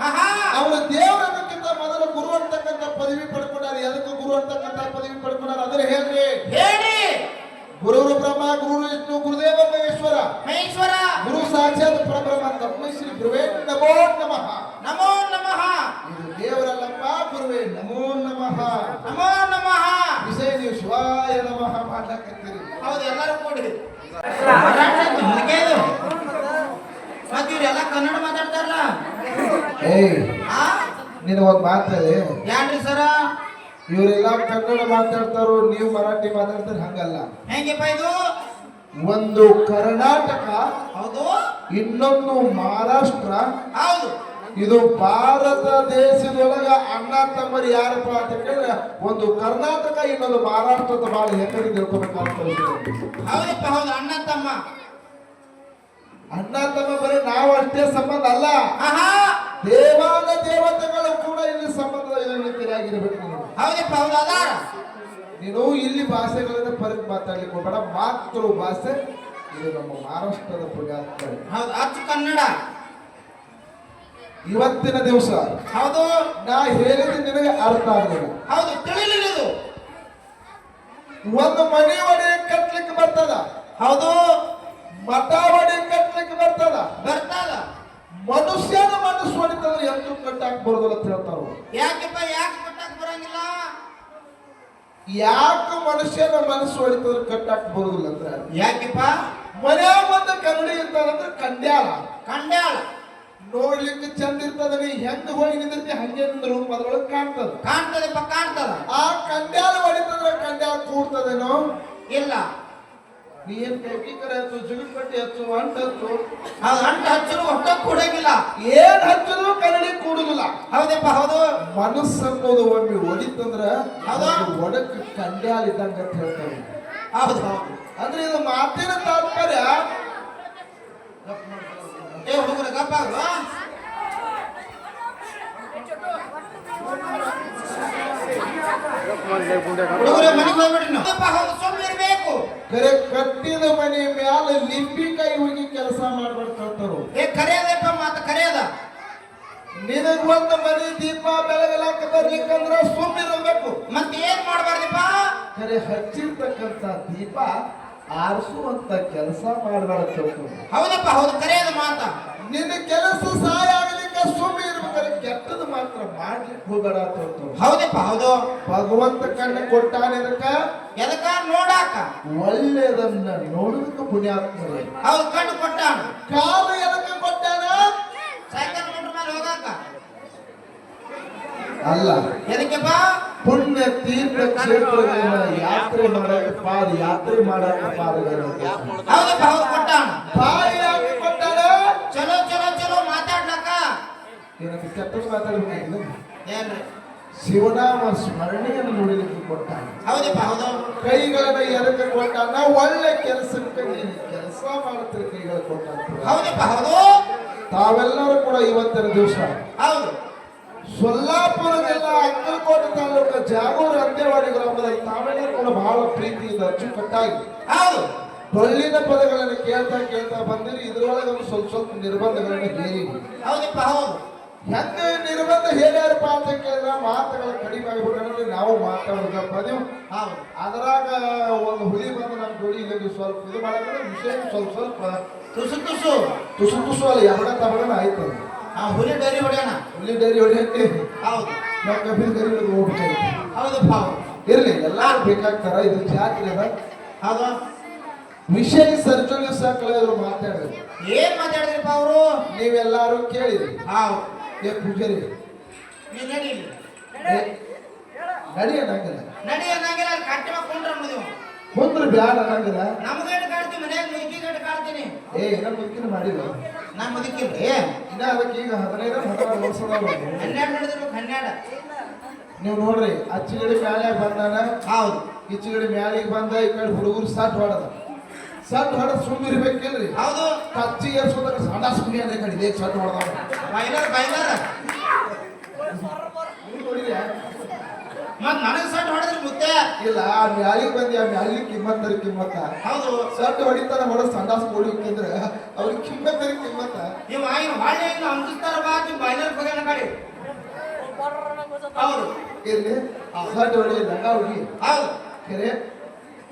ಆಹಾ ಅವರು ದೇವರನ್ನಕ್ಕಿಂತ ಮೊದಲು ಗುರು ಅಂತಕ್ಕಂಥ ಪದವಿ ಪಡ್ಕೊಂಡಾರ ಎದಕ್ಕೆ ಗುರು ಅಂತಕ್ಕಂಥ ಪದವಿ ಪಡ್ಕೊಂಡಾರ ಅದನ್ನ ಹೇಳ್ರಿ ಹೇಳಿ ಗುರುರು ಬ್ರಹ್ಮ ಗುರು ವಿಷ್ಣು ಗುರುದೇವ ಮಹೇಶ್ವರ ಮಹೇಶ್ವರ ಗುರು ಸಾಕ್ಷಾತ್ ಪರಬ್ರಹ್ಮ ತಮ್ಮ ಶ್ರೀ ಗುರುವೇ ನಮೋ ನಮಃ ನಮೋ ನಮಃ ಇದು ದೇವರಲ್ಲಪ್ಪ ಗುರುವೇ ನಮೋ ನಮಃ ನಮೋ ನಮಃ ವಿಷಯ ನೀವು ಶಿವಾಯ ನಮಃ ಮಾಡ್ಲಕತ್ತೀರಿ ಹೌದು ಎಲ್ಲರೂ ಕೂಡಿ ಮುಗಿದು ಮತ್ತೆ ಇವ್ರೆಲ್ಲ ಕನ್ನಡ ಮಾತಾಡ್ತಾರಲ್ಲ ಏಯ್ ಆ ನಿನ್ನ ಒಂದ್ ಮಾತಲ್ಲಿ ಯಾನ್ರಿ ಸರ ಇವರೆಲ್ಲ ಕನ್ನಡ ಮಾತಾಡ್ತಾರೋ ನೀವು ಮರಾಠಿ ಮಾತಾಡ್ತಾರೆ ಹಂಗಲ್ಲ. ಹೆಂಗಪ್ಪ ಇದು? ಒಂದು ಕರ್ನಾಟಕ ಹೌದು. ಇನ್ನೊಂದು ಮಹಾರಾಷ್ಟ್ರ. ಹೌದು. ಇದು ಭಾರತ ದೇಶದೊಳಗ ಅಣ್ಣ ತಮ್ಮರು ಯಾರಪ್ಪ ಅಂತ ಕೇಳಿದ್ರೆ ಒಂದು ಕರ್ನಾಟಕ ಇನ್ನೊಂದು ಮಹಾರಾಷ್ಟ್ರದ ಬಹಳ ಹೆಸರು ತಿಳ್ಕೊಬೇಕಾಗ್ತ ಹೌದಪ್ಪ ಹೌದು. ಅಣ್ಣ ತಮ್ಮ. ಅಣ್ಣ ತಮ್ಮ ಬರೀ ನಾವು ಅಷ್ಟೇ ಸಂಬಂಧ ಅಲ್ಲ. ಆಹಾ. ದೇವಾನ ದೇವತೆಗಳು ಕೂಡ ಇಲ್ಲಿ ಸಂಬಂಧ ನೀನು ಹೌದಪ್ಪ ಇಲ್ಲಿ ಭಾಷೆಗಳನ್ನ ಪರಕ್ ಮಾತಾಡ್ಲಿಕ್ಕೆ ಹೋಗಬೇಡ. ಮಾತೃ ಭಾಷೆ ಇದು ನಮ್ಮ ಮಹಾರಾಷ್ಟ್ರದ ಪುಣ್ಯಾತ್ಮ ಹೌದು ಅಚ್ಚು ಕನ್ನಡ. ಇವತ್ತಿನ ದಿವಸ ಹೌದು. ನಾ ಹೇಳಿದ ನಿನಗೆ ಅರ್ಥ ಆಗಲಿಲ್ಲ. ಹೌದು ತಿಳಿಲಿಲ್ಲ ಇದು ಒಂದು ಮನೆ ಒಡೆ ಕಟ್ಲಿಕ್ಕೆ ಬರ್ತದ? ಹೌದು. ಮಠ ಒಡೆ ಕಟ್ಲಿಕ್ಕೆ ಬರ್ತದ? ಬರ್ತದ. ಮನುಷ್ಯನ ಮನಸ್ಸು ಹೊಡಿತಂದ್ರೆ ಎಂತೂ ಕಟ್ಟಾಕ್ ಬರೋದಿಲ್ಲ ಅಂತ ಹೇಳ್ತಾರೆ ಯಾಕಪ್ಪ ಯಾಕೆ ಕಟ್ಟಾಕ್ ಬರಂಗಿಲ್ಲ? ಯಾಕೆ ಮನುಷ್ಯನ ಮನಸ್ಸು ಹೊಡಿತಂದ್ರೆ ಕಟ್ಟಾಕ್ ಬರೋದಿಲ್ಲ ಅಂತ ಯಾಕಪ್ಪ? ಮನ್ಯಾಗ ಒಂದು ಕನ್ನಡಿ ಇರ್ತಾರಂದ್ರೆ ಕಂಡ್ಯಾಳ. ಕಂಡ್ಯಾಳ. ನೋಡ್ಲಿಕ್ಕೆ ಚಂದ ಇರ್ತದ ನೀ ಹೆಂಗ್ ಹೋಗಿ ನಿಂದಿರ್ತಿ ಹಂಗೆ ನಿಂದ್ರು ಅದ್ರೊಳಗೆ ಕಾಣ್ತದ. ಕಾಣ್ತದಪ್ಪ ಕಾಣ್ತದ. ಆ ಕಂಡ್ಯಾಳ ಹೊಡಿತಂದ್ರೆ ಕಂಡ್ಯಾಳ ಕೂಡ್ತದೇನೋ? ಇಲ್ಲ. ನೀ ಏನ್ ಕೈಕರ ಹಚ್ಚು ಜುಗುಪಟ್ಟಿ ಹಚ್ಚು ಅಂಟ ಹಚ್ಚು. ಆ ಅಂಟ ಹಚ್ಚಲು ಹೊಟ್ಟ ಕೂಡಂಗಿಲ್ಲ. ಏನ್ ಹಚ್ಚಿದ್ರು ಕನ್ನಡಿ ಕೂಡುದಿಲ್ಲ. ಹೌದಪ್ಪ ಹೌದು. ಮನಸ್ಸು ಅನ್ನೋದು ಒಮ್ಮೆ ಒಡಿತಂದ್ರ ಅದು ಒಡಕ್ ಕಂಡ್ಯಾಲ್ ಇದ್ದಂಗ ಅಂತ ಹೇಳ್ತಾರೆ. ಹೌದು ಅಂದ್ರೆ ಇದು ಮಾತಿನ ತಾತ್ಪರ್ಯ. ಏ ಹುಡುಗರ ಗಪ್ಪ ಆಗು. ಕರೆ ಕಟ್ಟಿದ ಮನೆ ಮ್ಯಾಲ ಲಿಂಬಿ ಕೈ ಹೋಗಿ ಕೆಲಸ ಮಾಡ್ಬಿಡ್ತಾರು ಏ ಕರೆಯದಪ್ಪ ಮಾತ ಕರೆಯದ. ನಿನಗ್ ಒಂದು ಮನೆ ದೀಪ ಬೆಳಗಲಾಕ ಬರ್ಲಿಕ್ಕಂದ್ರ ಸುಮ್ಮಿರಬೇಕು ಮತ್ತೆ ಏನ್ ಮಾಡ್ಬಾರ್ದಪ್ಪ? ಕರೆ ಹಚ್ಚಿರ್ತಕ್ಕಂತ ದೀಪ ಆರಿಸುವಂತ ಕೆಲಸ ಮಾಡ್ಬಾರ್ದು ಹೌದಪ್ಪ ಹೌದು ಕರೆಯದ ಮಾತ. ನಿನ್ನ ಕೆಲಸ ಸಹಾಯ ಆಗ್ಲಿಕ್ಕೆ ಸುಮ್ಮನೆ ಇರ್ಬೇಕಾದ್ರೆ ಕೆಟ್ಟದ್ದು ಮಾತ್ರ ಮಾಡ್ಲಿಕ್ಕೆ ಹೋಗಬೇಡ ಅಂತ ಹೇಳ್ತಾರೆ ಹೌದಪ್ಪ ಹೌದು. ಭಗವಂತ ಕಣ್ಣ ಕೊಟ್ಟಾನೆ ಅದಕ್ಕ? ಎದಕ್ಕ? ನೋಡಾಕ. ಒಳ್ಳೆಯದನ್ನ ನೋಡುದಕ್ಕೆ ಪುಣ್ಯಾತ್ಮರೇ ಹೌದು ಕಣ್ಣು ಕೊಟ್ಟಾನ. ಕಾಲು ಎದಕ್ಕೆ ಕೊಟ್ಟಾನ? ಸೈಕಲ್ ಮೋಟ್ರ್ ಮೇಲೆ ಹೋಗಾಕ. ಅಲ್ಲ. ಎದಕ್ಕೆಪ್ಪ ಪುಣ್ಯ ತೀರ್ಥ ಕ್ಷೇತ್ರಗಳನ್ನ ಯಾತ್ರೆ ಮಾಡಕ ಪಾದ ಯಾತ್ರೆ ಮಾಡಕ ಪಾದಗಳು ಹೌದಪ್ಪ ಹೌದು ಕೊಟ್ಟಾನ. ಬಾಯಿ ಏನಕ್ಕೆ ಕೆಟ್ಟ ಮಾತಾಡ್ಬೇಕಿಲ್ಲ ಏನ್ರಿ? ಶಿವನಾಮ ಸ್ಮರಣೆಯನ್ನು ನೋಡಲಿಕ್ಕೆ ಕೊಟ್ಟಾನ. ಹೌದಪ್ಪ ಹೌದು. ಕೈಗಳನ್ನ ಎದಕ್ಕೆ ಕೊಟ್ಟಾನ. ಒಳ್ಳೆ ಕೆಲಸಕ್ಕೆ ನೀನು ಕೆಲಸ ಮಾಡುತ್ತಿರ ಕೈಗಳು ಕೊಟ್ಟಾನ. ಹೌದಪ್ಪ ಹೌದು. ತಾವೆಲ್ಲರೂ ಕೂಡ ಇವತ್ತಿನ ದಿವಸ ಹೌದು. ಸೊಲ್ಲಾಪುರ ಜಿಲ್ಲಾ ಅಕ್ಕಲಕೋಟೆ ತಾಲೂಕು ಜಾಗೂರು ಅಂದೇವಾಡಿ ಗ್ರಾಮದಲ್ಲಿ ತಾವೆಲ್ಲರೂ ಕೂಡ ಬಹಳ ಪ್ರೀತಿಯಿಂದ ಅಚ್ಚುಕಟ್ಟಾಗಿ ಹೌದು. ಡೊಳ್ಳಿನ ಪದಗಳನ್ನು ಕೇಳ್ತಾ ಕೇಳ್ತಾ ಬಂದಿರಿ. ಇದರೊಳಗೆ ಒಂದು ಸ್ವಲ್ಪ ಸ್ವಲ್ಪ ನಿರ್ಬಂಧಗಳನ್ನು ಹೇರಿ ಹೌದಪ್ಪ ಹೌದು. ಹೆಂಗ ನಿರ್ಬಂಧ ಹೇಳ್ಯಾರಪ್ಪ ಅಂತ ಕೇಳಿದ್ರೆ ಮಾತುಗಳು ಕಡಿಮೆ ಆಗಿಬಿಟ್ಟು ನಾವು ಮಾತಾಡೋದಪ್ಪ ನೀವು. ಹೌದು. ಅದರಾಗ ಒಂದು ಹುಲಿ ಬಂದು ನಮ್ಮ ಜೋಡಿ ಇಲ್ಲಿ ಸ್ವಲ್ಪ ಇದು ಮಾಡಿದ್ರೆ ವಿಷಯ ಸ್ವಲ್ಪ ಸ್ವಲ್ಪ ತುಸು ತುಸು. ತುಸು ತುಸು ಅಲ್ಲ ಎರಡ ತಬಗನ ಆಯ್ತು ಆ ಹುಲಿ ಡೈರಿ ಹೊಡೆಯೋಣ ಹುಲಿ ಡೈರಿ ಹೊಡೆಯಕ್ಕೆ ಹೌದು. ನಾವು ಕಬ್ಬಿನ ಡೈರಿ ಹೋಗ್ಬೇಕಾಯ್ತು ಹೌದು ಹೌದು. ಇರಲಿ ಎಲ್ಲರೂ ಬೇಕಾಗ್ತಾರ ಇದು ಜಾತ್ರೆ ಅದ. ಹೌದು. ವಿಷಯ ಸರ್ಜನೆ ಸಾಕಲಾದ್ರು ಮಾತಾಡಿದ್ರು. ಏನ್ ಮಾತಾಡಿದ್ರಪ್ಪ ಅವರು? ನೀವೆಲ್ಲಾರು ಕೇಳಿದ್ರಿ. ಹೌದು. ಏ ಪೂಜಾರಿ. ನೀ ನಡಿ ಅನ್ನಂಗಿಲ್ಲ. ನಡಿ ಅನ್ನಂಗಿಲ್ಲ ಅಲ್ಲಿ ಕಟ್ಟಿ ಮಾಡ್ಕೊಂಡ್ರ ನೀವು ಕುಂದ್ರ ಬ್ಯಾಡ ಅನ್ನಂಗಿಲ್ಲ. ನಮ್ಗೇನು ಗೇಟ್ ಕಾಡ್ತೀನಿ ಮನ್ಯಾಗ? ಮುದುಕಿ ಗೇಟ್ ಕಾಡ್ತೀನಿ ಏ ಇನ್ನ ಮುದುಕಿನ ಮಾಡಿಲ್ಲ ನಾ ಮುದುಕಿಲ್ರಿ ಇನ್ನ ಅದಕ್ಕೆ ಈಗ ಹದಿನೈದು ಹದಿನಾರು ವರ್ಷದವ ಹನ್ನೆರಡು ನಡೆದಿರ್ಬೇಕು ಹನ್ನೆರಡು. ನೀವು ನೋಡ್ರಿ ಅಚ್ಚಿಗಡಿ ಮ್ಯಾಲೆ ಬಂದಾನ. ಹೌದು. ಇಚ್ಚಿಗಡಿ ಮ್ಯಾಲಿಗೆ ಬಂದ ಈ ಕಡೆ ಹುಡುಗರು ಸಟ್ ಹೊಡದ ಸಟ್ ಹೊಡೆದ ಸುಮ್ಮಿರ್ಬೇಕಿಲ್ರಿ ಹೌದು. ಕಚ್ಚಿ ಏರ್ಸೋದಾಗ ಸಣ್ಣ ಸುಮ್ಮನೆ ಅಂದ್ರೆ ಕಡಿದೆ ಕಡೆ ಇದೇ ಸಟ್ ಹೊಡೆದ ಬೈಲರ್ ಬೈಲರ್ ಮತ್ ನನಗೆ ಸಟ್ ಹೊಡೆದ್ರೆ ಮುತ್ತೆ. ಇಲ್ಲ ಆ ಮ್ಯಾಲಿಗೆ ಬಂದಿ ಆ ಮ್ಯಾಲಿಗೆ ಕಿಮ್ಮತ್ತರಿ ಕಿಮ್ಮತ್ತ. ಹೌದು. ಸಟ್ ಹೊಡಿತಾನ ಹೊಡೆದ ಸಂಡಾಸ್ ಕೊಡಿ ಅಂದ್ರೆ ಅವ್ರಿಗೆ ಕಿಮ್ಮತ್ತರಿ ಕಿಮ್ಮತ್ತ. ನೀವು ಆಯ್ನ ಹೊಳ್ಳಿ ಇನ್ನು ಅಂಜಿಸ್ತಾರ ಬಾ ಬೈಲರ್ ಬಗ್ಗೆ ಇರ್ಲಿ ಹಟ್ ಹೊಡೆಯಿಲ್ಲ ಹುಡುಗಿ ಹೌದು. ಖರೆ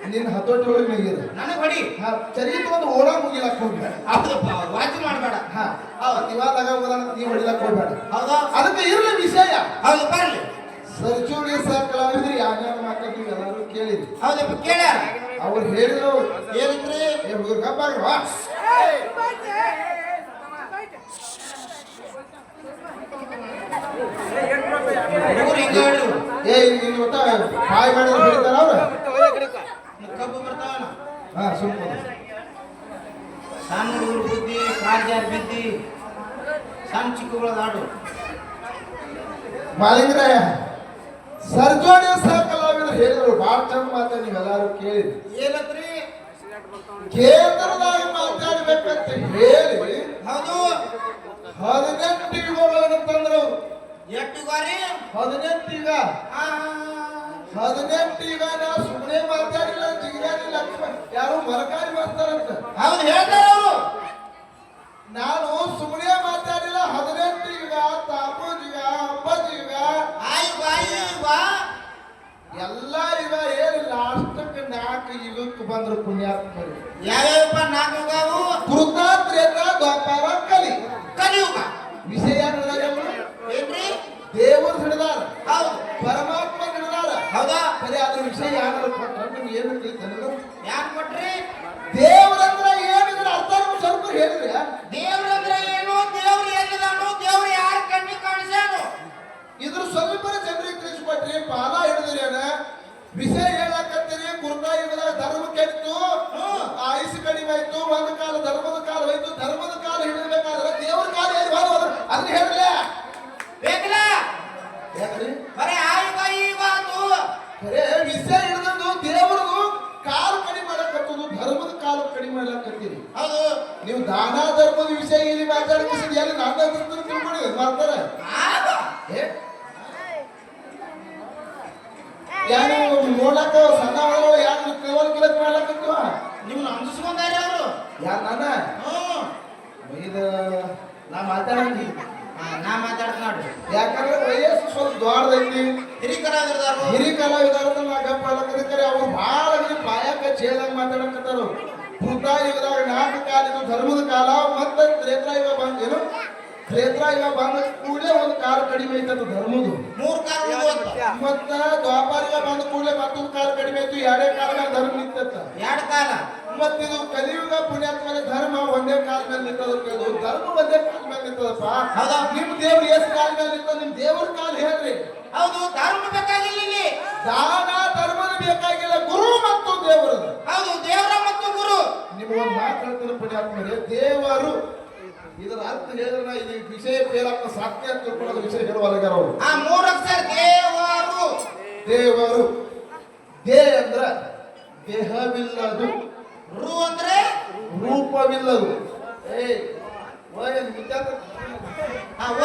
ನಿನ್ನ ಹತೋಟಿ ಒಳಗೆ ನೀಗಿರು ನನಗೆ ಹೊಡಿ. ಹಾ ಚರಿತ್ ಒಂದು ಓಡ ಮುಗಿಲಕ್ ಹೋಗ್ಬೇಡ. ಹೌದಪ್ಪ ವಾಚ್ ಮಾಡಬೇಡ. ಹಾ ಇವಾಗ ನೀ ಹೊಡಿಲಕ್ ಹೋಗ್ಬೇಡ. ಹೌದಾ. ಅದಕ್ಕೆ ಇರಲಿ ವಿಷಯ. ಹೌದು ಬರಲಿ. ಸರ್ಚೂರಿ ಸರ್ ಕಲಾವಿದ್ರಿ ಯಾವ್ಯಾವ ಮಾತಾಡ್ತೀವಿ ಎಲ್ಲರೂ ಕೇಳಿರಿ ಹೌದಪ್ಪ ಕೇಳ ಅವ್ರು ಹೇಳಿದ್ರು ಏನಂದ್ರೆ ಏ ಹುಡುಗರು ಏಯ್ ಏ ಇಲ್ಲಿ ಒಟ್ಟ ಬಾಯ್ ಮಾಡಿದ್ರೆ ಹೊಡಿತಾರ ಅವ್ರು? ಕಬ್ಬು ಬರ್ತಾವಲ್ಲ? ಹಾ ಸಣ್ಣ ಹುಡುಗರು ಬುದ್ಧಿ ಕಾಲ್ಜಾರ್ ಬಿದ್ದಿ ಸಣ್ಣ ಚಿಕ್ಕಗಳ ಹಾಡು. ಮಾಲಿಂಗ್ರಾಯ ಸರ್ಜೋಡಿ ಸಹ ಕಲಾವಿದರು ಹೇಳಿದ್ರು ಭಾಳ ಚಂದ ಮಾತ ನೀವೆಲ್ಲರೂ ಕೇಳಿದ್ರಿ. ಏನತ್ರಿ ಕೇಂದ್ರದಾಗ ಮಾತಾಡ್ಬೇಕಂತ ಹೇಳಿ ಹೌದು. ಹದಿನೆಂಟು ಯುಗಗಳಂತಂದ್ರು ಎಷ್ಟು ಗಾರಿ ಹದಿನೆಂಟು ಈಗ ಆ, ಹದಿನೆಂಟು ಈಗ ನಾವು ಸುಮ್ಮನೆ ಮಾತಾಡಿಲ್ಲ ಜಿಗಿದಾರಿ ಲಕ್ಷ್ಮಣ ಯಾರು ಮರಕಾರಿ ಬರ್ತಾರಂತ ಅವ್ನು ಹೇಳ್ತಾರ ಅವರು. ನಾನು ಸುಮ್ಮನೆ ಮಾತಾಡಿಲ್ಲ ಹದಿನೆಂಟು ಈಗ ತಾಪೂಜಿಗ ಅಪ್ಪಜಿಗ ಆಯ್ ಬಾಯಿ ಬಾ. ಎಲ್ಲ ಈಗ ಏನು ಲಾಸ್ಟಕ್ಕೆ ನಾಲ್ಕು ಯುಗಕ್ಕೆ ಬಂದ್ರು ಪುಣ್ಯಾತ್ಮರು. ಯಾವ್ಯಾವಪ್ಪ ನಾಲ್ಕು ಕೃತ ಕೃತಾತ್ರೇತ ದ್ವಾಪಾರ ಕಲಿ. ಕಲಿಯುಗ ವಿಷಯ ನಡೆದಾರ ಏನ್ರಿ ದೇವರು ಹಿಡಿದಾರ ಹೌದು ಪರಮಾತ್ಮ ಹಿಡಿದಾರ ಹೌದಾ ಸರಿ ಅದ್ರ ವಿಷಯ ಯಾರು ಕೊಟ್ರ ನಿಮ್ಗೆ ಏನು ತಿಳಿತಂದ್ರೆ ಯಾಕೆ ಕೊಟ್ರಿ ದೇವರಂದ್ರ ಏನಿದ್ರೆ ಅರ್ಥ ನಮ್ಗೆ ಸ್ವಲ್ಪ ಹೇಳಿದ್ರೆ ದೇವ್ರಂದ್ರೆ ಏನು ದೇವ್ರು ಎಲ್ಲಿದಾನು ದೇವ್ರು ಯಾರ ಕಣ್ಣಿಗೆ ಕಾಣಿಸ್ಯಾನು ಇದ್ರ ಸ್ವಲ್ಪ ಜನರಿಗೆ ತಿಳಿಸ್ಕೊಟ್ರಿ ಪಾಲ ಹಿಡಿದ್ರಿ ಏನ ವಿಷಯ ಹೇಳಕತ್ತೀರಿ ಗುರುತಾ ಯುಗದಾಗ ಧರ್ಮ ಕೆಟ್ಟು ಆಯುಷ್ ಕಡಿಮೆ ಆಯ್ತು ಒಂದು ಕಾಲ ಧರ್ಮದ ಕಾಲ ಹೋಯ್ತು ಧರ್ಮದ ಕಾಲ ಹಿಡಿಬೇಕಾದ್ರೆ ದೇವರ ಕಾಲ ಎಲ್ಲಿ ಹೋದ ಅಲ್ಲಿ ಹೇಳಿಲ್ಲ ಬೇಕಲ್ಲ? ಯಾಕ್ರಿ? ಬರೀ ವಿಷಯ ಹಿಡಿದು ದೇವ್ರದು ಕಾಲ ಕಡಿಮೆ ಮಾಡಕತ್ತದು ಧರ್ಮದ ಕಾಲ ಕಡಿಮೆ ಮಾಡಕತ್ತೀರಿ ಹೌದು. ನೀವು ದಾನ ಧರ್ಮದ ವಿಷಯ ಇಲ್ಲಿ ಮಾತಾಡ್ಕಿಸಿದ್ ಎಲ್ಲಿ ನನ್ನ ಹತ್ರ ತಿಳ್ಕೊಳ್ಳಿ ಮಾಡ್ತಾರೆ? ಆಗ ನೋಡಕ ಸಣ್ಣ ಯಾರು ಕೇವಲ ಗಿಲಕ್ ಮಾಡ್ಲಾಕತ್ವ ನಿಮ್ನ ಅಂಜಿಸ್ಕೊಂಡಾರ ಅವರು. ಯಾರು ನಾನ? ಇದು ನಾ ಮಾತಾಡಂಗಿ. ನಾ ಮಾತಾಡ್ತ ನೋಡ್ರಿ. ಯಾಕಂದ್ರೆ ವಯಸ್ಸು ಸ್ವಲ್ಪ ದೊಡ್ಡದೈತಿ. ಹಿರಿಕರಾಗಿರ್ದಾರು ಹಿರಿ ಕಲಾವಿದಾರ ನಾ ಗಪ್ಪ ಅಲ್ಲಕತ್ತಾರೆ ಅವ್ರು ಭಾಳ ಅಗದಿ ಬಾಯಾಕ ಚೇದಂಗ್ ಮಾತಾಡಕತ್ತಾರು. ಕೃತ ಯುಗದಾಗ ನಾಲ್ಕು ಕಾಲ ಇದು ಧರ್ಮದ ಕಾಲ ಮತ್ತೆ ತ್ರೇತಾಯುಗ ಬಂದ ಏನು? ತ್ರೇತಾಯುಗ ಬಂದ ಕೂಡಲೇ ಒಂದು ಕಾಲ ಕಡಿಮೆ ಐತದ ಧರ್ಮದು. ಮೂರ್ ಅಂತ. ಮತ್ತ ದ್ವಾಪಾರಿಗ ಬಂದ ಕೂಡಲೇ ಮತ್ತೊಂದು ಕಾಲ ಕಡಿಮೆ ಇತ್ತು ಎರಡೇ ಕಾಲ ಮೇಲೆ ಧರ್ಮ ನಿಂತತ್ತ ಎರಡು ಕಾಲ. ಮತ್ತಿದು ಕಲಿಯುಗ ಪುಣ್ಯಾತ್ಮನ ಧರ್ಮ ಒಂದೇ ಕಾಲ ಮೇಲೆ ನಿಂತದ ಧರ್ಮ ಒಂದೇ ಕಾಲ ಮೇಲೆ ನಿಂತದಪ್ಪ. ಹೌದಾ? ನಿಮ್ ದೇವ್ರ ಎಷ್ಟು ಕಾಲ ಮೇಲೆ ನಿಂತ ನಿಮ್ ದೇವ್ರ ಕಾಲ ಹೇಳ್ರಿ. ಹೌದು ಧರ್ಮ ಬೇಕಾಗಿಲ್ಲ ಇಲ್ಲಿ. ದಾನ ಧರ್ಮನ ಬೇಕಾಗಿಲ್ಲ ಗುರು ಮತ್ತು ದೇವರದು. ಹೌದು ದೇವರ ಮತ್ತು ಗುರು. ನಿಮ್ಗೊಂದು ಮಾತು ಹೇಳ್ತೀನಿ ಪುಣ್ಯಾತ್ಮರೇ ದೇವರು. ಇದರ ಅರ್ಥ ಹೇಳಿದ್ರೆ ಇದು ವಿಷಯ ಬೇರಪ್ಪ ಸಾಕ್ಯ ಅಂತ ತಿಳ್ಕೊಳ್ಳೋದು ವಿಷಯ ಹೇಳುವ ಅವರು. ಆ ಮೂರು ಅಕ್ಷರ ದೇವರು. ದೇವರು. ದೇ ಅಂದ್ರ ದೇಹವಿಲ್ಲದು. ರು ಅಂದ್ರೆ ರೂಪವಿಲ್ಲದು. ಏಯ್ ಓಯ್ ಅಲ್ಲಿ ವಿದ್ಯಾರ್ಥಿ ಆ, ವ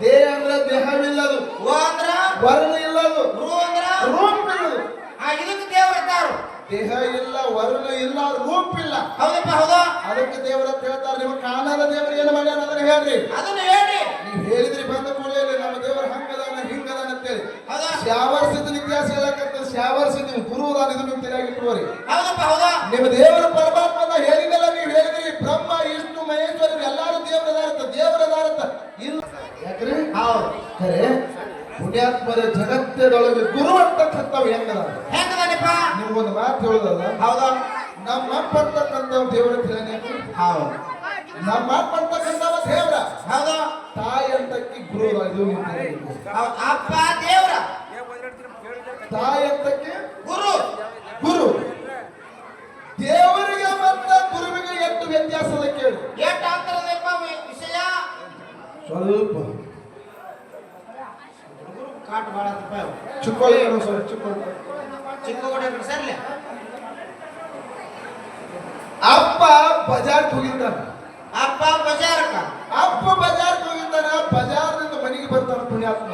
ದೇ ಅಂದ್ರ ದೇಹವಿಲ್ಲದು. ವ ಅಂದ್ರ ವರ್ಣ ಇಲ್ಲದು ರು ಅಂದ್ರ ರೂಪಿಲ್ಲದು ಆ ಇದಕ್ಕೆ ದೇವ್ರ ಇದ್ದಾರು ದೇಹ ಇಲ್ಲ ವರ್ಣ ಇಲ್ಲ ರೂಪ ಇಲ್ಲ ಹೌದಪ್ಪ ಹೌದಾ. ಅದಕ್ಕೆ ದೇವರ ಅಂತ ಹೇಳ್ತಾರೆ. ನಿಮ್ಮ ಕಾಣದ ದೇವರು ಏನು ಮಾಡ್ಯಾರ ಅದನ್ನ ಹೇಳ್ರಿ. ಅದನ್ನ ಹೇಳಿ ನೀವು ಹೇಳಿದ್ರಿ ಬಂದ ಕೂಡಲೇ ನಮ್ಮ ದೇವರ ಹಂಗದಾನ ಹಿಂಗದಾನ ಅಂತೇಳಿ. ಹೌದಾ? ಸಿದ್ಧ ಇತಿಹಾಸ ಹೇಳಕತ್ತ ಶ್ಯಾವರ್ಷ ನೀವು ನಾನು ಇದು ನಿಮ್ಮ ತಲೆಯಾಗಿ ಹೌದಪ್ಪ ಹೌದಾ? ನಿಮ್ಮ ದೇವರ ಪರಮಾತ್ಮನ ಹೇಳಿದಲ್ಲ ನೀವು ಹೇಳಿದ್ರಿ ಬ್ರಹ್ಮ ವಿಷ್ಣು ಮಹೇಶ್ವರ ಎಲ್ಲಾರು ದೇವರದಾರತ್ತ ದೇವರದಾರತ್ತ ಇಲ್ಲ. ಯಾಕ್ರಿ? ಹೌದು. ಖರೆ ಪುಣ್ಯಾತ್ಮರ ಜಗತ್ತದೊಳಗೆ ಗುರು ಅಂತಕ್ಕಂಥವ್ ಹೆಂಗದ? ಹೆಂಗದಾನಪ್ಪ ನಿಮ್ಗೊಂದು ಮಾತು ಹೇಳುದಲ್ಲ? ಹೌದಾ? ನಮ್ಮ ಅಪ್ಪ ದೇವರ ತಿಳಿಯಬೇಕು ಹೌದು. ನಮ್ಮ ಅಪ್ಪ ಅಂತಕ್ಕಂಥವ ದೇವರ. ಹೌದಾ? ತಾಯಿ ಅಂತಕ್ಕಿ ಗುರು ಅದು ನೀವು ಅಪ್ಪ ದೇವ್ರ ತಾಯಿ ಅಂತಕ್ಕೆ ಗುರು ಗುರು ದೇವರಿಗೆ ಮತ್ತು ಗುರುವಿಗೆ ಎಷ್ಟು ವ್ಯತ್ಯಾಸದ ಕೇಳಿ ಎಷ್ಟು ಆಗ್ತದಪ್ಪ ವಿಷಯ ಸ್ವಲ್ಪ ಕಾಟ್ ಭಾಳ ರೂಪಾಯಿ ಚಿಕ್ಕೊಳ್ಳಿ ಸ್ವಲ್ಪ ಚಿಕ್ಕೊಳ್ಳಿ ಚಿಕ್ಕ ಗೋಡೆ ಸರ್ಲೆ ಅಪ್ಪ ಬಜಾರ್ಗೆ ಹೋಗಿದ್ದಾನ ಅಪ್ಪ ಬಜಾರಕ್ಕ ಅಪ್ಪ ಬಜಾರ್ಗೆ ಹೋಗಿದ್ದಾನ ಬಜಾರ್ನಿಂದ ಮನೆಗೆ ಬರ್ತಾನ ಪುಣ್ಯಾತ್ಮ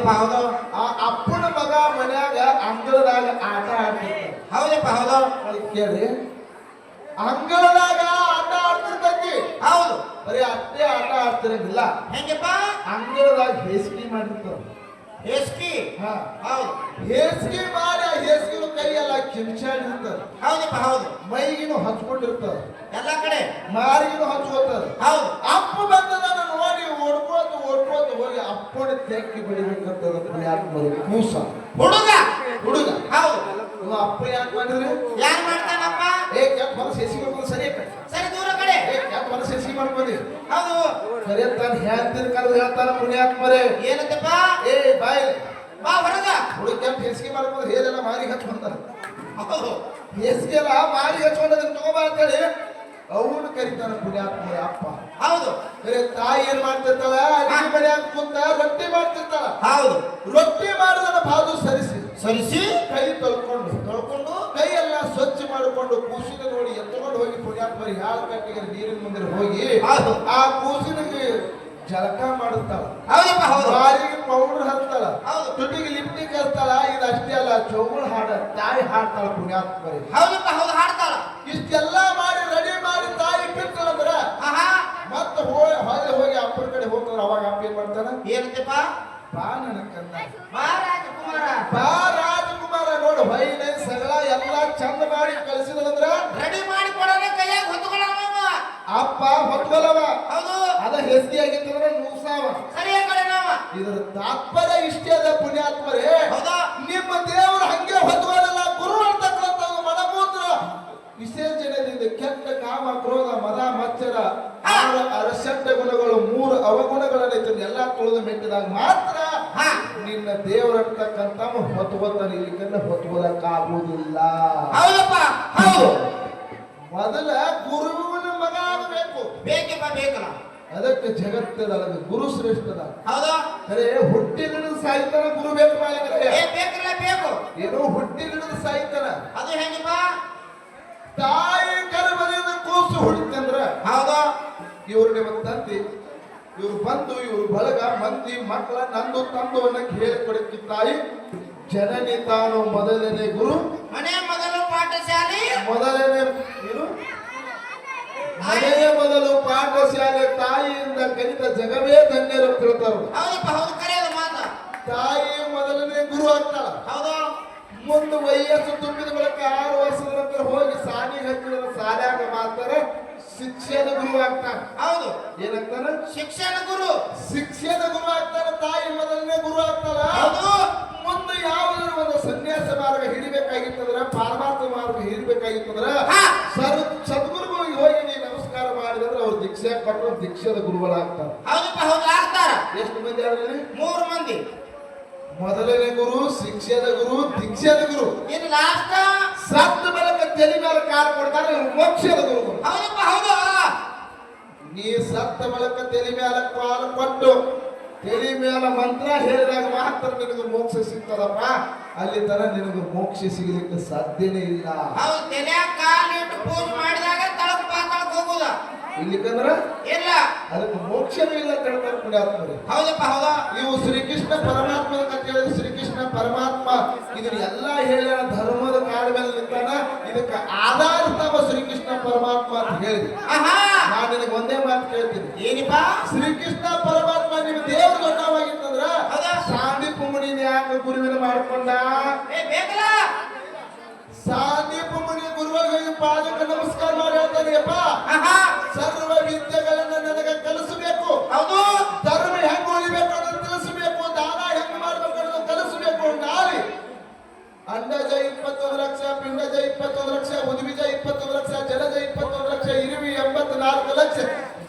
ಹೌದಪ್ಪ ಹೌದು. ಆ ಅಪ್ಪನ ಮಗ ಮನ್ಯಾಗ ಅಂಗಳದಾಗ ಆಟ ಆಡ್ತಿರ್ತಾನೆ ಹೌದಪ್ಪ ಹೌದು. ಕೇಳ್ರಿ. ಅಂಗಳದಾಗ ಆಟ ಆಡ್ತಿರ್ತೈತಿ. ಹೌದು. ಬರೀ ಅತ್ತೆ ಆಟ ಆಡ್ತಿರಂಗಿಲ್ಲ ಹೆಂಗಪ್ಪ? ಅಂಗಳದಾಗ ಬೇಸಿಗೆ ಮಾಡಿರ್ತಾರ. ಹೇಸ್ಕಿ? ಹಾ. ಹೌದು. ಹೇಸಿಗೆ ಮಾಡಿ ಆ ಹೇಸಿಗೆ ಕೈ ಎಲ್ಲ ಕಿಂಚಾಡಿರ್ತದ ಹೌದಪ್ಪ ಹೌದು. ಮೈಗಿನೂ ಹಚ್ಕೊಂಡಿರ್ತದ ಎಲ್ಲ ಕಡೆ? ಮಾರಿಗಿನೂ ಹಚ್ಕೋತದ ಹೌದು. ಅಪ್ಪ ಬಂದದ ಓಡ್ಕೋತ ಓಡ್ಕೋತ ಹೋಗಿ ಅಪ್ಪನ ತೆಕ್ಕಿ ಬೆಳಿಬೇಕಂತ ಯಾಕೆ ಬರೀ ಕೂಸ ಹುಡುಗ. ಹುಡುಗ. ಹೌದು. ಇವ ಅಪ್ಪ ಯಾಕೆ ಮಾಡಿದ್ರಿ? ಯಾರು ಮಾಡ್ತಾನಪ್ಪ? ಏ ಕೆಂಪ ಮನಸ್ಸು ಹೆಸಿ ಮಾಡ್ಕೊಂಡು ಸರಿ. ಸರಿ ದೂರ ಕಡೆ. ಏ ಕೆಟ್ಟ ಮನಸ್ಸು ಹೆಸಿ ಮಾಡ್ಕೊಂಡಿ ಹೌದು. ಸರಿ ತಾನು ಹೇಳ್ತೀನಿ ಕರೆದು ಹೇಳ್ತಾನ ಪುಣ್ಯಾತ್ಮರೇ ಏನಂತಪ್ಪ? ಏ ಬಾಯ್. ಬಾ ಹೊರಗ. ಹುಡುಗ ಕೆಂಪ ಹೆಸಿಗೆ ಮಾಡ್ಕೊಂಡು ಹೇರೆಲ್ಲ ಮಾರಿ ಹಚ್ಕೊಂತಾರ ಹೌದು. ಹೆಸಿಗೆ ಎಲ್ಲ ಮಾರಿ ಹಚ್ಕೊಂಡದನ್ನ ತಗೋಬಾ ಅಂತೇಳಿ ಅವನು ಕರಿತಾನ ಪುಣ್ಯಾತ್ಮರೇ ಅಪ್ಪ. ಹೌದು. ಬೇರೆ ತಾಯಿ ಏನ್ ಮಾಡ್ತಿರ್ತಾಳ? ಅಡಿಗೆ ಮನ್ಯಾಗ ಕುಂತ ರೊಟ್ಟಿ ಮಾಡ್ತಿರ್ತಾಳ. ಹೌದು. ರೊಟ್ಟಿ ಮಾಡಿದನ್ನ ಬಾದು ಸರಿಸಿ. ಸರಿಸಿ? ಕೈ ತೊಳ್ಕೊಂಡು. ತೊಳ್ಕೊಂಡು ಕೈ ಎಲ್ಲ ಸ್ವಚ್ಛ ಮಾಡಿಕೊಂಡು ಕೂಸಿನ ನೋಡಿ ಎತ್ಕೊಂಡು ಹೋಗಿ ಪುಣ್ಯಾತ್ಮರಿ ಹಾಲು ಕಟ್ಟಿಗೆ ನೀರಿನ ಮುಂದೆ ಹೋಗಿ. ಆ ಕೂಸಿನಿಗೆ ಜಲಕ ಮಾಡುತ್ತಾಳ. ಬಾರಿಗೆ ಪೌಡರ್ ಹಚ್ತಾಳ. ಹೌದು. ತುಟಿಗೆ ಲಿಪ್ಟಿಕ್ ಹಚ್ತಾಳ ಇದು ಅಷ್ಟೇ ಅಲ್ಲ ಚೌಗುಳ ಹಾಡ ತಾಯಿ ಹಾಡ್ತಾಳ ಪುಣ್ಯಾತ್ಮರಿ ಹೌದಪ್ಪ ಹೌದು ಹಾಡ್ತಾಳ. ಇಷ್ಟೆಲ್ಲ ಮಾಡಿ ರೆಡಿ ಮಾಡಿ ತಾಯಿ ಬಿಟ್ಟಳಂದ್ರ ಆಹಾ ಮತ್ತೆ ಹೋಗಿ ಹೊಳ್ಳಿ ಹೋಗಿ ಅಪ್ಪನ ಅವಾಗ ಅಪ್ಪ ಏನ್ ಮಾಡ್ತಾನ ಏನಂತಪ್ಪ? ಬಾ ನನ್ನ ಕಂದ. ಬಾ ರಾಜಕುಮಾರ ಬಾ ರಾಜಕುಮಾರ ನೋಡು ಹೊಯ್ನೆ ಸಗಳ ಎಲ್ಲ ಚಂದ ಮಾಡಿ ಕಳಿಸಿದಂದ್ರ ರೆಡಿ ಮಾಡಿ ಕೊಡೋಣ ಕೈಯಾಗ ಹೊತ್ಕೊಳ್ಳೋಣ ಅಪ್ಪ ಹೊತ್ಕೊಲವ ಹೌದು. ಅದ ಹೆಸ್ತಿ ಆಗಿತ್ತಂದ್ರ ನೂಸಾವ. ಸರಿಯ ಕಡೆ ನಾವ ಇದರ ತಾತ್ಪರ್ಯ ಇಷ್ಟೇ ಅದ ಪುಣ್ಯಾತ್ಮರೇ. ಹೌದಾ? ನಿಮ್ಮ ದೇವರು ಹಂಗೆ ಹೊತ್ಕೊಳ್ಳಲ್ಲ ಗುರು ಅಂತಕ್ಕಂಥ ಮನಮೂತ್ರ. ವಿಸರ್ಜನೆಯಿಂದ ಕೆಟ್ಟ ಕಾಮ ಕ್ರೋಧ ಮದ ಮಚ್ಚರ. ಆರು ಅರಸಂತ ಗುಣಗಳು ಮೂರು ಅವಗುಣಗಳನ್ನ ಎಲ್ಲ ತುಳಿದು ಮೆಟ್ಟಿದಾಗ ಮಾತ್ರ ಹಾ. ನಿನ್ನ ಹೊತ್ತು ಹೊತ್ಕೊತಾನೆ ಇಲ್ಲಿಕನ್ನ ಹೊತ್ಕೊಳಕ್ಕಾಗುವುದಿಲ್ಲ ಹೌದಪ್ಪ. ಹೌದು. ಮೊದಲ ಗುರುವಿನ ಮಗ ಆಗಬೇಕು. ಬೇಕಪ್ಪ ಬೇಕಲ್ಲ. ಅದಕ್ಕೆ ಜಗತ್ತದ ಗುರು ಶ್ರೇಷ್ಠದ ಹೌದಾ. ಹುಟ್ಟಿದ ಸಾಯ್ತಾನ ಗುರು ಬೇಕು ಮಾಲಿಕರೇ. ಏ ಬೇಕಲ್ಲ ಬೇಕು. ಏನೋ ಹುಟ್ಟಿದ ಸಾಯ್ತಾನ ಅದು ಹೆಂಗಪ್ಪ? ತಾಯಿ ಕರ್ಮದಿಂದ ಕೂಸು ಹುಡುತ್ತಂದ್ರ ಹೌದಾ. ಇವ್ರು ನಿಮ್ಮ ತಂದೆ ಇವ್ರು ಬಂದು ಇವ್ರು ಬಳಗ ಮಂದಿ ಮಕ್ಕಳ ನಂದು ತಂದು ಅನ್ನಕ್ಕೆ ಹೇಳಿಕೊಡಕ್ಕೆ ತಾಯಿ. ಜನನಿ ತಾನು ಮೊದಲನೇ ಗುರು. ಮನೆ ಮೊದಲು ಪಾಠಶಾಲೆ. ಮೊದಲನೇ ಏನು? ಮನೆಯ ಮೊದಲು ಪಾಠಶಾಲೆ ತಾಯಿಯಿಂದ ಕಲಿತ ಜಗವೇ ಧನ್ಯರು ಮಾತು. ತಾಯಿ ಮೊದಲನೇ ಗುರು ಆಗ್ತಾಳ. ಹೌದಾ. ಮುಂದೆ ವಯಸ್ಸು ತುಂಬಿದ ಬಳಿಕ ಆರು ವರ್ಷದ ನಂತರ ಹೋಗಿ ಸಾಲಿ ಹಚ್ಚಿದ ಸಾಲ್ಯಾಗ ಮಾತಾರ ಶಿಕ್ಷಣ ಗುರು ಆಗ್ತಾನೆ. ಹೌದು. ಏನಾಗ್ತಾನ ಶಿಕ್ಷಣ ಗುರು. ಶಿಕ್ಷಣ ಗುರು ಆಗ್ತಾನ ತಾಯಿ ಮೊದಲನೇ ಗುರು ಆಗ್ತಾರ ಹೌದು. ಮುಂದೆ ಯಾವುದಾದ್ರು ಒಂದು ಸನ್ಯಾಸ ಮಾರ್ಗ ಹಿಡಿಬೇಕಾಗಿತ್ತಂದ್ರ ಪಾರಮಾರ್ಥ ಮಾರ್ಗ ಹಿಡಿಬೇಕಾಗಿತ್ತಂದ್ರ. ಸರ್ ಸದ್ಗುರುಗಳಿಗೆ ಹೋಗಿ ನೀವು ನಮಸ್ಕಾರ ಮಾಡಿದ್ರೆ ಅವ್ರು ದೀಕ್ಷೆ ಕೊಟ್ಟರು ದೀಕ್ಷದ ಗುರುಗಳಾಗ್ತಾರೆ. ಹೌದಪ್ಪ ಹೌದು ಆಗ್ತಾರ. ಎಷ್ಟು ಮಂದಿ ಆದ್ರೆ ಮೂರು ಮಂದಿ. ಮೊದಲನೇ ಗುರು ಶಿಕ್ಷದ ಗುರು ದೀಕ್ಷದ ಗುರು. ಇನ್ನು ಲಾಸ್ಟ್ ಬಳಿಕ ತಲೆ ಮೇಲೆ ಕಾಲು ಕೊಡ್ತಾರೆ ಮೋಕ್ಷ ಗುರುಗಳು ಹೌದಪ್ಪ ಹೌದು. ನೀ ಸತ್ತ ಮಲಕ ತಲೆ ಮೇಲೆ ಕಾಲು ಕೊಟ್ಟು ತಲೆ ಮೇಲೆ ಮಂತ್ರ ಹೇಳಿದಾಗ ಮಾತ್ರ ನಿನಗೆ ಮೋಕ್ಷ ಸಿಗ್ತದಪ್ಪ. ಅಲ್ಲಿ ತರ ನಿನಗೆ ಮೋಕ್ಷ ಸಿಗಲಿಕ್ಕೆ ಸಾಧ್ಯನೇ ಇಲ್ಲ. ಹೌದು ತಲೆಯಾಗ ಕಾಲು ಇಟ್ಟು ಪೂಜೆ ಮಾಡಿದಾಗ ತಳಕ್ ಪಾತಾಳಕ್ ಹೋಗುದ. ಇಲ್ಲಿಕಂದ್ರ ಇಲ್ಲ. ಅದಕ್ಕೆ ಮೋಕ್ಷನೂ ಇಲ್ಲ ಅಂತ ಹೇಳ್ತಾರೆ ಪುಣ್ಯಾತ್ಮರು. ಹೌದಪ್ಪ ಹೌದಾ. ಇವು ಶ್ರೀಕೃಷ್ಣ ಪರಮಾತ್ಮನ ಕಥೆ ಹೇಳಿದ್ರೆ ಶ್ರೀಕೃಷ್ಣ ಪರಮಾತ್ಮ ಇದನ್ನ ಎಲ್ಲ ಕಾಲ ಮೇಲೆ ನಿಂತಾನ ಇದಕ್ಕೆ ಆಧಾರ ತಮ್ಮ ಶ್ರೀಕೃಷ್ಣ ಪರಮಾತ್ಮ ಅಂತ ಹೇಳಿದೆ. ನಾನು ನಿನಗೆ ಒಂದೇ ಮಾತು ಕೇಳ್ತೀನಿ. ಏನಿಪ್ಪ? ಶ್ರೀಕೃಷ್ಣ ಪರಮಾತ್ಮ ನಿಮ್ಮ ದೇವ್ರ ದೊಡ್ಡವಾಗಿತ್ತಂದ್ರ ಹೌದಾ? ಪುಮಣಿ ಯಾಕೆ ಗುರುವಿನ ಮಾಡ್ಕೊಂಡ. ಏ ಬೇಕಲ್ಲ? ಗುರುವಾಗಿ ಪಾದಕ್ಕೆ ನಮಸ್ಕಾರ ಮಾಡಿ ಹೇಳ್ತಾನೆ ಆಹಾ! ಸರ್ವ ವಿದ್ಯೆಗಳನ್ನ ನನಗೆ ಕಲಿಸಬೇಕು. ಹೌದು. ಅಂಡಜ ಇಪ್ಪತ್ತೊಂದು ಲಕ್ಷ ಪಿಂಡಜ ಇಪ್ಪತ್ತೊಂದು ಲಕ್ಷ ಉದ್ವಿಜ ಇಪ್ಪತ್ತೊಂದು ಲಕ್ಷ ಜಲಜ ಇಪ್ಪತ್ತೊಂದು ಲಕ್ಷ ಇರುವಿ ಎಂಬತ್ನಾಲ್ಕು ಲಕ್ಷ.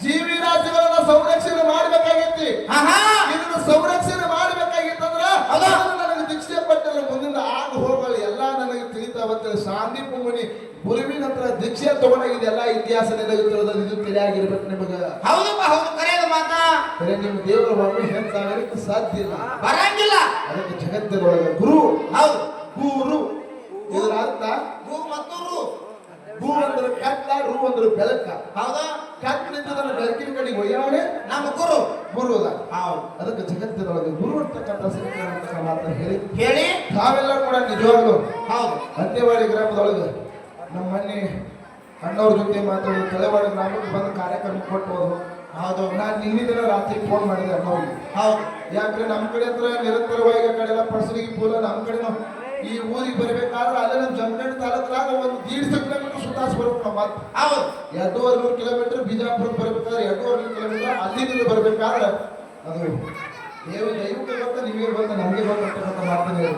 ಜೀವಿ ರಾಶಿಗಳನ್ನ ಸಂರಕ್ಷಣೆ ಮಾಡ್ಬೇಕಾಗಿತ್ತು. ಇದನ್ನು ಸಂರಕ್ಷಣೆ ಮಾಡ್ಬೇಕಾಗಿತ್ತಂದ್ರ ನನಗೆ ದೀಕ್ಷೆ ಪಟ್ಟಲ್ಲ ಮುಂದಿನ ಆಗ ಹೋಗಲು ಎಲ್ಲ ನನಗೆ ತಿಳಿತಾವತ್ತೇಳಿ ಸಾಂದೀಪ ಮುನಿ ಗುರುವಿನ ಹತ್ರ ದೀಕ್ಷೆ ತಗೊಂಡಾಗಿದೆ ಎಲ್ಲ ಇತಿಹಾಸ ನಿನಗೆ ತಿಳಿದ ಇದು ತಿಳಿಯಾಗಿರ್ಬೇಕು ನಿಮಗ. ಹೌದಪ್ಪ ಹೌದು. ಕರೆಯದ ಮಾತ. ಕರೆ ನಿಮ್ಮ ದೇವರ ಒಮ್ಮೆ ಹೇಳ್ತಾ ಸಾಧ್ಯ ಇಲ್ಲ. ಬರಂಗಿಲ್ಲ. ಅದಕ್ಕೆ ಜಗತ್ತಿನೊಳಗೆ ಗುರು. ಹೌದು. ಗುರು. ಇದರ ಅರ್ಥ? ಭೂ ಮತ್ತು ರು. ಭೂ ಅಂದ್ರೆ ಕತ್ತ ರು ಅಂದ್ರೆ ಬೆಳಕ. ಹೌದಾ? ಕತ್ತಿನಿಂದ ನನ್ನ ಬೆಳಕಿನ ಕಡೆಗೆ ಒಯ್ಯಾವಣೆ ನಮ್ಮ ಗುರು. ಗುರು ಅದ ಹೌದು. ಅದಕ್ಕೆ ಜಗತ್ತಿನೊಳಗೆ ಗುರು ಅಂತಕ್ಕಂಥ ಶ್ರೀಕೃಷ್ಣ ಮಾತ್ರ ಹೇಳಿ. ಹೇಳಿ. ತಾವೆಲ್ಲ ಕೂಡ ನಿಜವಾಗ್ಲು ಹೌದು. ಅಂತ್ಯವಾಡಿ ಗ್ರಾಮದೊಳಗೆ ನಮ್ಮ ಮನೆ ಅಣ್ಣವ್ರ ಜೊತೆ ಮಾತಾಡಿ ತಲೆವಾಡಿ ಗ್ರಾಮಕ್ಕೆ ಬಂದು ಕಾರ್ಯಕ್ರಮ ಕೊಟ್ಟು ಹೋದ್ರು. ಹೌದು. ನಾನು ನಿನ್ನೆ ದಿನ ರಾತ್ರಿ ಫೋನ್ ಮಾಡಿದೆ ಅಣ್ಣವ್ರಿಗೆ. ಹೌದು. ಯಾಕಂದ್ರೆ ನಮ್ಮ ಕಡೆ ಹತ್ರ ನಿರಂತರವಾಗಿ ಆ ಕಡೆ ಎಲ್ಲ ಪಡಿಸಲಿಕ್ಕೆ ಪೂಲ ನಮ್ಮ ಕಡೆನೂ ಈ ಊರಿಗೆ ಬರಬೇಕಾದ್ರೆ ಅಲ್ಲಿನ ಜಮಖಂಡಿ ತಾಲೂಕಾಗ ಒಂದು ದೀಡ್ಸ ಕಿಲೋಮೀಟರ್ ಸುತ್ತಾಸ್ ಬರ್ಬೇಕು ನಮ್ಮ ಹೌದು. ಎರಡೂವರೆ ನೂರು ಕಿಲೋಮೀಟರ್ ಬಿಜಾಪುರಕ್ಕೆ ಬರ್ಬೇಕಾದ್ರೆ ಎರಡೂವರೆ ನೂರು ಕಿಲೋಮೀಟರ್ ಅಲ್ಲಿಂದ ಬರ್ಬೇಕಾದ್ರೆ ಅದು ದೇವ ದೈವಕ್ಕೆ ಬಂತ ನಿಮಗೆ ಬಂತ ನಮಗೆ ಬಂತ ಮಾತನೇ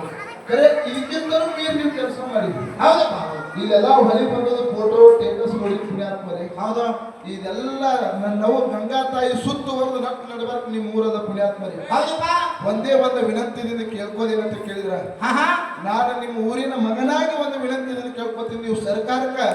ಕರೆ ಈಗಿಂದಲೂ ಮೀರಿ ನೀವು ಕೆಲಸ ಮಾಡಿದ್ರಿ ಹೌದಪ್ಪ ಹೌದು ಇಲ್ಲೆಲ್ಲ ಹೊಲಿ ಬಂದದ ಫೋಟೋ ಸ್ಟೇಟಸ್ ನೋಡಿ ಪುಣ್ಯಾತ್ಮರೇ ಹೌದಾ. ಇದೆಲ್ಲ ನನ್ನ ನಾವು ಗಂಗಾ ತಾಯಿ ಸುತ್ತು ಒಂದು ನಟ್ಟು ನಡಬಾರ್ದು ನಿಮ್ಮ ಊರದ ಪುಣ್ಯಾತ್ಮರೇ ಹೌದಪ್ಪ. ಒಂದೇ ಒಂದು ವಿನಂತಿದಿಂದ ಕೇಳ್ಕೋದೇನಂತ ಕೇಳಿದ್ರ? ಹಾ ಹಾ ನಾನು ನಿಮ್ಮ ಊರಿನ ಮಗನಾಗಿ ಒಂದು ವಿನಂತಿದಿಂದ ಕೇಳ್ಕೊತೀನಿ. ನೀವು ಸರ್ಕಾರಕ್ಕೆ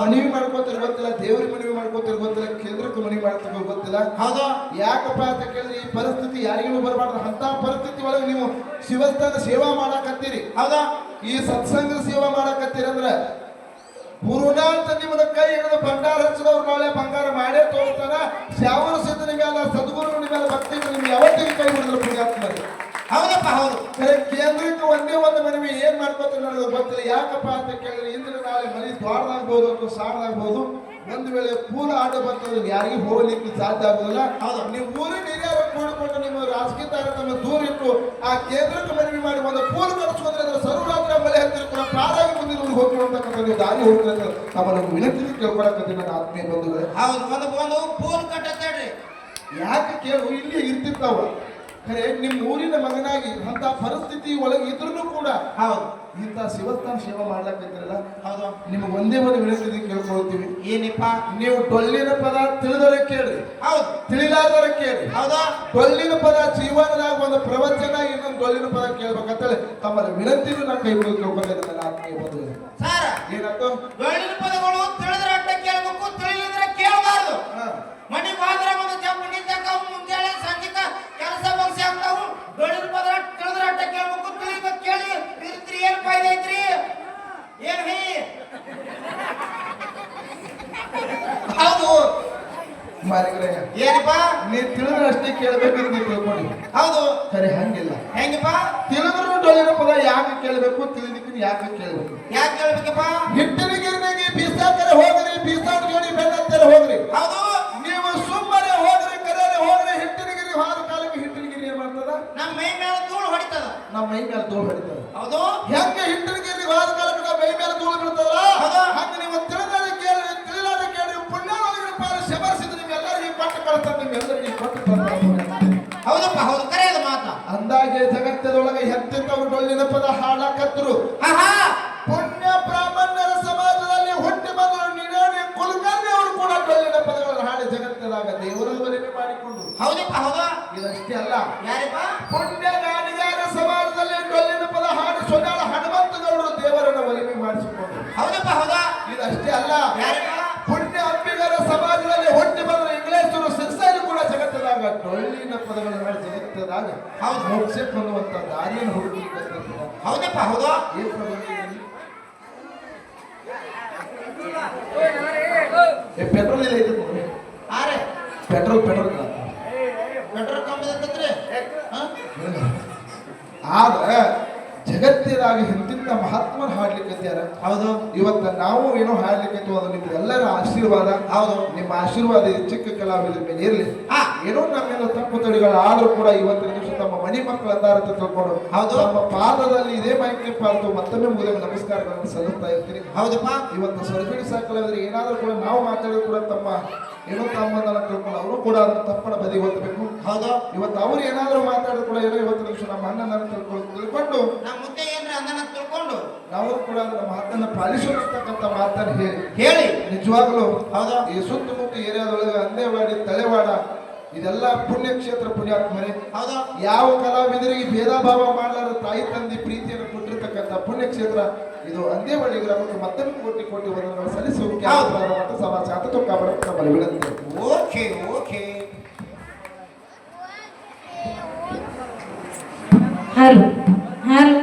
ಮನವಿ ಮಾಡ್ಕೋತಿರ್ ಗೊತ್ತಿಲ್ಲ ದೇವ್ರಿಗೆ ಮನವಿ ಮಾಡ್ಕೋತಿರ್ ಗೊತ್ತಿಲ್ಲ ಕೇಂದ್ರಕ್ಕೆ ಮನವಿ ಮಾಡ್ತಿರೋ ಗೊತ್ತಿಲ್ಲ. ಹೌದಾ. ಯಾಕಪ್ಪ ಅಂತ ಕೇಳಿದ್ರೆ ಈ ಪರಿಸ್ಥಿತಿ ಯಾರಿಗೂ ಬರಬಾರ್ದು. ಅಂತ ಪರಿಸ್ಥಿತಿ ಒಳಗೆ ನೀವು ಶಿವಸ್ಥಾನ ಸೇವಾ ಮಾಡಾಕತ್ತೀರಿ. ಹೌದು. ಈ ಸತ್ಸಂಗ ಸೇವಾ ಮಾಡಕತ್ತೀರಂದ್ರ ಗುರುನಾಥ ನಿಮ್ಮನ್ನ ಕೈ ಹಿಡಿದು ಭಂಡಾರ ಹಚ್ಚಿದವ್ರು ನಾಳೆ ಬಂಗಾರ ಮಾಡೇ ತೋರ್ತಾನ ಶ್ಯಾವರ ಸಿದ್ಧನ ಮೇಲೆ ಸದ್ಗುರು ಮೇಲೆ ಭಕ್ತಿ ನಿಮ್ಗೆ ಯಾವತ್ತಿಗೆ ಕೈ ಹಿಡಿದ್ರು ಪುಣ್ಯಾತ್ಮರಿ ಹೌದಪ್ಪ ಹೌದು. ಕೇಂದ್ರಕ್ಕೆ ಒಂದೇ ಒಂದು ಮನವಿ ಏನ್ ಮಾಡ್ಕೋತಾರೆ ನನಗೆ ಗೊತ್ತಿಲ್ಲ. ಯಾಕಪ್ಪ ಅಂತ ಕೇಳಿದ್ರೆ ಇಂದ್ರ ನಾಳೆ ಮನೆ ದ್ವಾರದಾಗ್ಬೋದು ಅಥವಾ ಸಾಣದಾಗ್ಬೋದು ಒಂದು ವೇಳೆ ಪೂಲ ಆಟ ಬರ್ತದೆ ಯಾರಿಗೂ ಹೋಗ್ಲಿಕ್ಕೆ ಸಾಧ್ಯ ಆಗೋದಿಲ್ಲ. ಹೌದು. ನೀವು ಊರಿನ ಹಿರಿಯರು ಕೂಡಿಕೊಂಡು ನಿಮ್ಮ ರಾಜಕೀಯ ತಾರತಮ್ಯ ದೂರ ಇಟ್ಟು ಆ ಕೇಂದ್ರಕ್ಕೆ ಮನವಿ ಮಾಡಿ ಒಂದು ಪೂಲ್ ಕಳಿಸ್ಕೊಂಡ್ರೆ ಅದರ ಸರ್ವರಾತ್ರಿ ಮಳೆ ಹತ್ತಿರ ಕೂಡ ಪಾರಾಗಿ ಮುಂದಿನ ಹೋಗಿರುವಂತಕ್ಕಂಥ ನೀವು ದಾರಿ ಹೋಗ್ತಾರೆ ತಮ್ಮನ್ನು ವಿನಂತಿ ಕೇಳ್ಕೊಳಕತ್ತೀನಿ ನನ್ನ ಆತ್ಮೀಯ ಬಂಧುಗಳೇ. ಹೌದು ಒಂದು ಒಂದು ಪೂಲ್ ಕಟ್ಟತ್ತೇಳ್ರಿ ಯಾಕೆ ಕೇಳು ಇಲ್ಲಿ ಇರ್ತಿರ್ತಾವ. ಖರೆ ನಿಮ್ಮ ಊರಿನ ಮಗನಾಗಿ ಅಂತ ಪರಿಸ್ಥಿತಿ ಒಳಗೆ ಇದ್ರೂ ಕೂಡ. ಹೌದು. ಇಂಥ ಶಿವಸ್ಥಾನ ಸೇವೆ ಮಾಡ್ಲಕ್ಕಿದ್ರಲ್ಲ ಹೌದು. ನಿಮ್ಗೆ ಒಂದೇ ಒಂದು ವಿನಂತಿ ಕೇಳ್ಕೊಳ್ತೀವಿ. ಏನಿಪ್ಪ? ನೀವು ಟೊಳ್ಳಿನ ಪದ ತಿಳಿದರೆ ಕೇಳ್ರಿ. ಹೌದು. ತಿಳಿದಾದರ ಕೇಳ್ರಿ. ಹೌದಾ? ಟೊಲ್ಲಿನ ಪದ ಜೀವನದಾಗ ಒಂದು ಪ್ರವಚನ ಇನ್ನೊಂದು ಟೊಲ್ಲಿನ ಪದ ಕೇಳ್ಬೇಕಂತೇಳಿ ತಮ್ಮ ವಿನಂತಿನೂ ನಾನು ಕೈ ಮುಗಿದು ಕೇಳ್ಕೊಂಡಿದ್ದೆ ನನ್ನ ಆತ್ಮೀಯ ಬಂದು ಸರ್ ಬೆಳ್ಳಿನ ಪದಗಳು ತಿಳಿದ್ರೆ ಕೇಳ್ಬೇಕು ತಿಳಿಲಿದ್ರೆ ಕೇಳಬಾರ್ದು. ಮಣಿ ಮನಿಗೆ ಇರ್ತ್ರಿ ಏನ್ ಫಾಯ್ದೆ ಐತ್ರಿ ಏನ್ ಹೀ? ಹೌದು. ಏನಪ್ಪ? ನೀ ತಿಳಿದ್ರೆ ಅಷ್ಟೇ ಕೇಳಬೇಕು ಅಂತ ತಿಳ್ಕೊಳ್ಳಿ. ಹೌದು. ಖರೆ ಹಂಗಿಲ್ಲ. ಹೆಂಗಪ್ಪ? ತಿಳಿದ್ರು ಡೊಳ್ಳಿನ ಪದ ಯಾಕೆ ಕೇಳಬೇಕು ತಿಳಿಲಿಕ್ಕೆ ಯಾಕೆ ಕೇಳಬೇಕು? ಯಾಕೆ ಕೇಳ್ಬೇಕಪ್ಪ? ಹಿಟ್ಟಿನ ಗಿರಣಿಗೆ ಬೀಸಾಕರೆ ಹೋಗ್ರಿ ಬೀಸಾಟ ಜೋಡಿ ಬೆನ್ನತ್ತರ ಹೋಗ್ರಿ. ಹೌದು. ನೀವು ಸುಮ್ಮನೆ ಹೋಗ್ರಿ ಕರೆಯರೆ ಹೋಗ್ರಿ ಹಿಟ್ಟಿನ ಗಿರಿ ಹಾದ ಕಾಲಕ್ಕೆ ಹಿಟ್ಟಿನ ಗಿರಿ ಏನ್ ಮಾಡ್ತದ? ನಮ್ಮ ಮೈ ಮೇಲೆ ಧೂಳು ಹೊಡಿತದ. ನಮ್ಮ ಮೈ ಮೇಲೆ ಧೂಳು ಹಿಡಿತದ. ಹೌದು? ಹೆಂಗೆ ಹಿಟ್ಟಿನ ಗಿರಿ ಹಾದ ಕಾಲಕ್ಕೆ ಬೈ ಮೇಲೆ ಧೂಳು ಬೀಳ್ತದಲ್ಲ. ಹಂಗ ನೀವು ತಿಳಿದರೆ ಕೇಳಿ ತಿಳಿಲಾರ ಕೇಳಿ ಪುಣ್ಯವಾಗಿ ಪಾಲ ಶಬರಿಸಿದ ನಿಮ್ಮೆಲ್ಲರಿಗೆ ಕೊಟ್ಟು ಕಳ್ತಾರೆ ನಿಮ್ಮೆಲ್ಲರಿಗೆ ಕೊಟ್ಟು ಕಳ್ತಾರೆ ಹೌದಪ್ಪ ಹೌದು ಕರೆಯದ ಮಾತ. ಅಂದಾಗೆ ಜಗತ್ತದೊಳಗೆ ಹೆತ್ತಿದ್ದವರು ಡೊಳ್ಳಿನ ಪದ ಹಾಡಕತ್ತರು ಪುಣ್ಯ ಬ್ರಾಹ್ಮಣರ ಸಮಾಜದಲ್ಲಿ ಹುಟ್ಟಿ ಬಂದರು ನಿಡೋಣಿ ಕುಲಕರ್ಣಿ ಅವರು ಕೂಡ ಡೊಳ್ಳಿನ ಪದಗಳನ್ನು ಹಾಡಿ ಜಗತ್ತಿನಾಗ ದೇವರ ಒಲಿಮೆ ಮಾಡಿಕೊಂಡು. ಹೌದಪ್ಪ ಹೌದಾ. ಇದಷ್ಟೇ ಅಲ್ಲ. ಯಾರಪ್ಪ? ಅಲ್ಲ ಪುಣ್ಯ ಅಂಬಿಗರ ಸಮಾಜದಲ್ಲಿ ಹೊಟ್ಟೆ ಬಂದ್ರೆ ಇಂಗ್ಲೇಶರು ಸಿರ್ಸೈಲು ಕೂಡ ಜಗತ್ತದಾಗ ಡೊಳ್ಳಿನ ಪದಗಳನ್ನು ಹಾಡಿ ಜಗತ್ತಿನಾಗ ಹೌದು. ಮೋಕ್ಷಕ್ಕೆ ಅನ್ನುವಂತ ದಾರಿಯನ್ನು ಹುಡುಗಿ ಹೌದಪ್ಪ ಹೌದಾ ಏನ್ ಪೆಟ್ರೋಲ್ ಇಲ್ಲ ಐತೆ ಆರೆ ಪೆಟ್ರೋಲ್ ಪೆಟ್ರೋಲ್ ಹೌದು ಇವತ್ತ ನಾವು ಏನೋ ಹಾಡ್ಲಿಕ್ಕೆ ಅದು ನಿಮ್ಗೆಲ್ಲರ ಆಶೀರ್ವಾದ. ಹೌದು ನಿಮ್ಮ ಆಶೀರ್ವಾದ ಚಿಕ್ಕ ಕಲಾವಿದರ ಮೇಲೆ ಇರಲಿ. ಏನೋ ನಮ್ಮೆಲ್ಲ ತಪ್ಪು ತಡೆಗಳು ಆದ್ರೂ ಕೂಡ ಇವತ್ತಿನ ದಿವಸ ನಮ್ಮ ಮನಿ ಮಕ್ಕಳ ಅಂತ ತಿಳ್ಕೊಂಡು ಹೌದು. ನಮ್ಮ ಪಾದದಲ್ಲಿ ಇದೇ ಮೈಕ್ರಿ ಪಾಲ್ತು ಮತ್ತೊಮ್ಮೆ ಮುಗಿದ ನಮಸ್ಕಾರಗಳನ್ನು ಸಲ್ಲಿಸ್ತಾ ಇರ್ತೀನಿ. ಹೌದಪ್ಪ. ಇವತ್ತು ಸರ್ಜರಿ ಸಾಕಲಾದ್ರೆ ಏನಾದರೂ ಕೂಡ ನಾವು ಮಾತಾಡೋದು ಕೂಡ ತಮ್ಮ ಏನೋ ತಮ್ಮದನ್ನ ತಿಳ್ಕೊಂಡು ಅವರು ಕೂಡ ಅದನ್ನ ತಪ್ಪನ ಬದಿ ಹೊತ್ತಬೇಕು ಹೌದಾ. ಇವತ್ತು ಅವ್ರು ಏನಾದರೂ ಮಾತಾಡೋದು ಕೂಡ ಏನೋ ಇವತ್ತು ನಿಮಿಷ ನಮ್ಮ ಅಣ್ಣನ ತಿಳ್ಕೊಂಡು ತಿಳ್ಕೊಂಡು ನಮ್ಮ ಮುದ್ದೆ ಏನ್ರಿ ಅಂದನ ನಾವು ಕೂಡ ನಮ್ಮ ಮಾತನ್ನ ಪಾಲಿಸಿರ್ತಕ್ಕಂಥ ಮಾತನ್ನ ಹೇಳಿ ಹೇಳಿ. ನಿಜವಾಗ್ಲೂ ಆಗ ಈ ಸುತ್ತಮುತ್ತ ಏರಿಯಾದೊಳಗೆ ಅಂದೇವಾಡಿ ತಲೆವಾಡ ಇದೆಲ್ಲ ಪುಣ್ಯಕ್ಷೇತ್ರ ಪುಣ್ಯಾತ್ಮನೆ. ಹೌದಾ? ಯಾವ ಕಲಾವಿದರಿಗೆ ಭೇದ ಭಾವ ಮಾಡಲಾರ ತಾಯಿ ತಂದೆ ಪ್ರೀತಿಯನ್ನು ಕೊಟ್ಟಿರ್ತಕ್ಕಂಥ ಪುಣ್ಯಕ್ಷೇತ್ರ ಇದು ಅಂದೇವಾಡಿ ಗ್ರಾಮಕ್ಕೆ ಮತ್ತೊಮ್ಮೆ ಕೋಟಿ ಕೋಟಿ ವಂದನೆಗಳು ಸಲ್ಲಿಸುವಂತೆ ಹೌದು. ಸಮಾಜ ಕಾಪಾಡಕ್ಕೆ ನಮ್ಮಲ್ಲಿ ವಿನಂತಿ. Okay okay. Hello hello